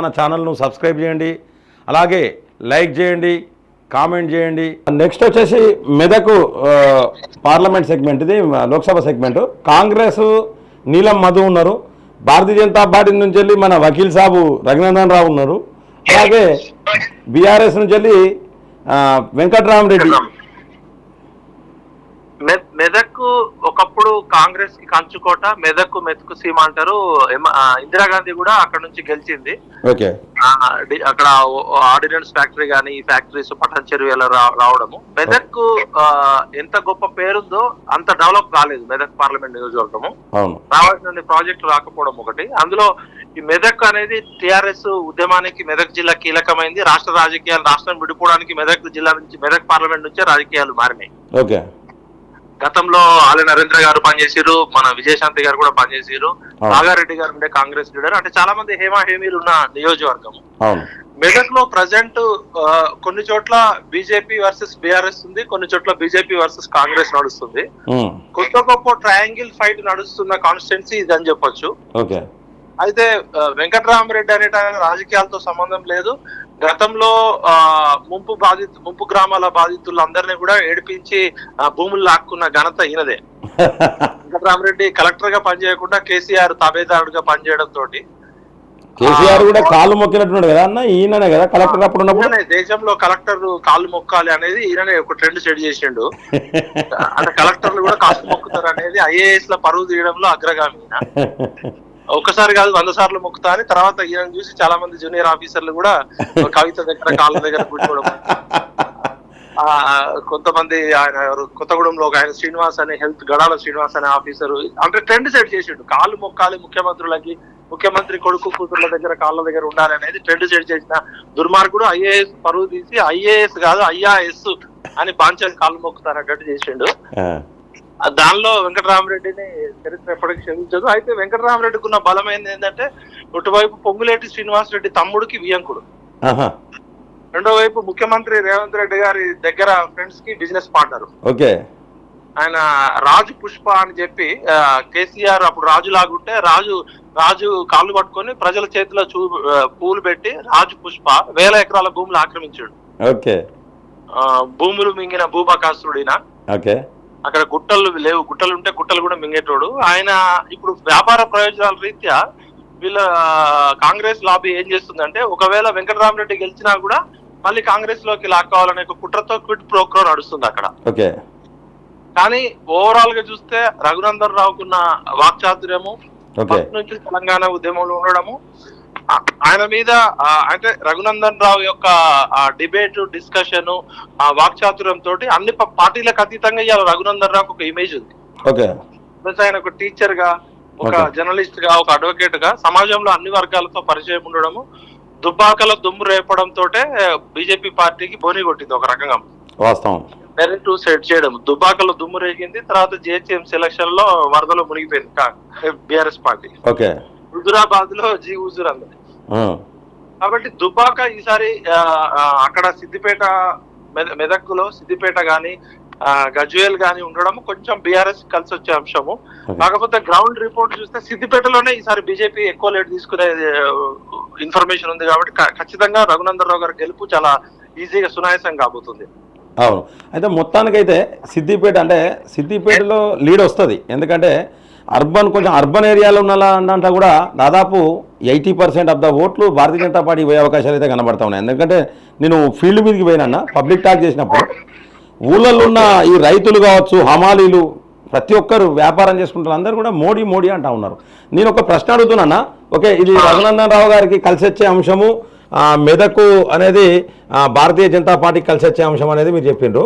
మన ఛానల్ను సబ్స్క్రైబ్ చేయండి. అలాగే లైక్ చేయండి కామెంట్ చేయండి. నెక్స్ట్ వచ్చేసి మెదక్ పార్లమెంట్ సెగ్మెంట్ ఇది లోక్సభ సెగ్మెంట్. కాంగ్రెస్ నీలం మధు ఉన్నారు. భారతీయ జనతా పార్టీ నుంచి వెళ్ళి మన వకీల్ సాబు రఘునందన్ రావు ఉన్నారు. అలాగే బీఆర్ఎస్ నుంచి వెళ్ళి వెంకట్రామరెడ్డి. మె- ఒకప్పుడు కాంగ్రెస్కి కంచుకోట మెదక్ మెతుకు సీమ అంటారు. ఇందిరాగాంధీ కూడా అక్కడ నుంచి గెలిచింది. అక్కడ ఆర్డినెన్స్ ఫ్యాక్టరీ గానీ ఈ ఫ్యాక్టరీస్ పఠన్ చెరువుల రావడము. మెదక్ ఆ, ఎంత గొప్ప పేరుందో అంత డెవలప్ కాలేదు మెదక్ పార్లమెంట్ నియోజకవర్గము. రావాల్సిన ప్రాజెక్టులు రాకపోవడం ఒకటి. అందులో ఈ మెదక్ అనేది టిఆర్ఎస్ ఉద్యమానికి మెదక్ జిల్లా కీలకమైంది. రాష్ట్ర రాజకీయాలు రాష్ట్రం విడిపోవడానికి మెదక్ జిల్లా నుంచి మెదక్ పార్లమెంట్ నుంచే రాజకీయాలు మారినాయి. ఓకే. గతంలో ఆల నరేంద్ర గారు పనిచేసారు మన విజయశాంతి గారు కూడా పనిచేసారు. నాగారెడ్డి గారు ఉండే కాంగ్రెస్ లీడర్ అంటే చాలా మంది హేమా హేమీలు ఉన్న నియోజకవర్గం. మెదక్లో ప్రజెంట్ కొన్ని చోట్ల బీజేపీ వర్సెస్ బీఆర్ఎస్ ఉంది కొన్ని చోట్ల బీజేపీ వర్సెస్ కాంగ్రెస్ నడుస్తుంది. కొత్త గొప్ప ట్రయాంగిల్ ఫైట్ నడుస్తున్న కాన్స్టిట్యున్సీ ఇది అని చెప్పొచ్చు అయితే వెంకటరామరెడ్డి అనేట రాజకీయాలతో సంబంధం లేదు. గతంలో ఆ ముంపు బాధితు ముంపు గ్రామాల బాధితులందరినీ కూడా ఏడిపించి భూములు లాక్కున్న ఘనత ఈయనదే. వెంకటరామరెడ్డి కలెక్టర్గా పనిచేయకుండా కేసీఆర్ తాబేదారుడుగా పనిచేయడం తోటి కేసీఆర్ కూడా కాళ్ళు మొక్కినట్టున్నాడు కదా అన్న? ఈయననే కదా కలెక్టర్ అప్పుడు ఉన్నప్పుడు? దేశంలో కలెక్టర్ కాళ్ళు మొక్కాలి అనేది ఈయననే ఒక ట్రెండ్ సెట్ చేసిండు. అంటే కలెక్టర్లు కూడా కాళ్ళు మొక్కుతారు అనేది ఐఏఎస్ ల పరువు తీయడంలో అగ్రగామి. ఒక్కసారి కాదు వంద సార్లు మొక్కుతా అని తర్వాత ఈయన చూసి చాలా మంది జూనియర్ ఆఫీసర్లు కూడా కవిత దగ్గర కాళ్ళ దగ్గర కూర్చోవడం ఆ, కొంతమంది ఆయన కొత్తగూడెంలో ఒక ఆయన శ్రీనివాస్ అనే హెల్త్ గడాల శ్రీనివాస్ అనే ఆఫీసర్ అంటే ట్రెండ్ సెట్ చేసిండు. కాళ్ళు మొక్కాలి ముఖ్యమంత్రులకి ముఖ్యమంత్రి కొడుకు కూతుర్ల దగ్గర కాళ్ళ దగ్గర ఉండాలి అనేది ట్రెండ్ సెట్ చేసిన దుర్మార్గుడు ఐఏఎస్ పరువు తీసి ఐఏఎస్ కాదు ఐఆర్ఎస్ అని బాంచని కాళ్ళు మొక్కుతారన్నట్టు చేసిండు. దానిలో వెంకటరామరెడ్డిని చరిత్ర ఎప్పటికీ క్షమించదు. అయితే వెంకటరామరెడ్డికి ఉన్న బలమైనది ఏంటంటే ఒకవైపు పొంగులేటి శ్రీనివాస్ రెడ్డి తమ్ముడికి వియంకుడు. రెండో వైపు ముఖ్యమంత్రి రేవంత్ రెడ్డి గారి దగ్గర ఫ్రెండ్స్కి బిజినెస్ పార్ట్నర్. ఓకే. ఆయన రాజు పుష్ప అని చెప్పి కేసీఆర్ అప్పుడు రాజు లాగుంటే రాజు రాజు కాళ్ళు పట్టుకొని ప్రజల చేతిలో చూ పూలు పెట్టి రాజు పుష్ప వేల ఎకరాల భూములు ఆక్రమించాడు. ఓకే. భూములు మింగిన భూబకాసురుడిన ఓకే. అక్కడ గుట్టలు లేవు. గుట్టలు ఉంటే గుట్టలు కూడా మింగేటోడు. ఆయన ఇప్పుడు వ్యాపార ప్రయోజనాల రీత్యా వీళ్ళ కాంగ్రెస్ లాబీ ఏం చేస్తుందంటే ఒకవేళ వెంకటరామరెడ్డి గెలిచినా కూడా మళ్ళీ కాంగ్రెస్లోకి లాక్కోవాలనే ఒక కుట్రతో క్విట్ ప్రోక్రో నడుస్తుంది అక్కడ. ఓకే. కానీ ఓవరాల్గా చూస్తే రఘునందన్ రావుకున్న వాక్చాతుర్యము ఫస్ట్ నుంచి తెలంగాణ ఉద్యమంలో ఉండడము ఆయన మీద అంటే రఘునందన్ రావు యొక్క డిబేట్ డిస్కషన్ ఆ వాక్చాతుర్యం తోటి అన్ని పార్టీలకు అతీతంగా ఇవాళ రఘునందన్ రావుకు ఒక ఇమేజ్ ఉంది. ఓకే. ప్లస్ ఆయన ఒక టీచర్గా ఒక. జర్నలిస్ట్గా ఒక అడ్వకేట్గా సమాజంలో అన్ని వర్గాలతో పరిచయం ఉండడము దుబ్బాకల దుమ్ము రేపడం తోటే బీజేపీ పార్టీకి బోని కొట్టింది ఒక రకంగా. వాస్తవం. టు సెట్ చేయడం. దుబ్బాకలో దుమ్ము రేగింది తర్వాత జిహెచ్ఎం సెలక్షన్లో వరదలో మునిగిపోయింది బిఆర్ఎస్ పార్టీ. ఓకే. హుజురాబాద్లో జీ హుజూర్ కాబట్టి దుబ్బాక ఈసారి అక్కడ సిద్దిపేట మెద- మెదక్లో సిద్దిపేట గాని గజ్వేల్ గాని ఉండడం కొంచెం బీఆర్ఎస్ కలిసి వచ్చే అంశము. కాకపోతే గ్రౌండ్ రిపోర్ట్ చూస్తే సిద్దిపేటలోనే ఈసారి బీజేపీ ఎక్కువ లేట్ తీసుకునే ఇన్ఫర్మేషన్ ఉంది కాబట్టి ఖచ్చితంగా రఘునందన్ రావు గారి గెలుపు చాలా ఈజీగా సునాయాసం కాబోతుంది. అవును. అయితే మొత్తానికైతే సిద్దిపేట అంటే సిద్దిపేటలో లీడ్ వస్తుంది. ఎందుకంటే అర్బన్ కొంచెం అర్బన్ ఏరియాలో ఉన్న దాంట్లో కూడా దాదాపు ఎయిటీ పర్సెంట్ ఆఫ్ ద ఓట్లు భారతీయ జనతా పార్టీ పోయే అవకాశాలు అయితే కనబడతా ఉన్నాయి. ఎందుకంటే నేను ఫీల్డ్ మీదకి పోయినా పబ్లిక్ టాక్ చేసినప్పుడు ఊళ్ళల్లో ఉన్న ఈ రైతులు కావచ్చు హమాలీలు ప్రతి ఒక్కరు వ్యాపారం చేసుకుంటారు అందరూ కూడా మోడీ మోడీ అంటా ఉన్నారు. నేను ఒక ప్రశ్న అడుగుతున్నా ఓకే ఇది రఘునందన్ రావు గారికి కలిసి వచ్చే అంశము మెదకు అనేది భారతీయ జనతా పార్టీకి కలిసి వచ్చే అంశం అనేది మీరు చెప్పిండ్రు.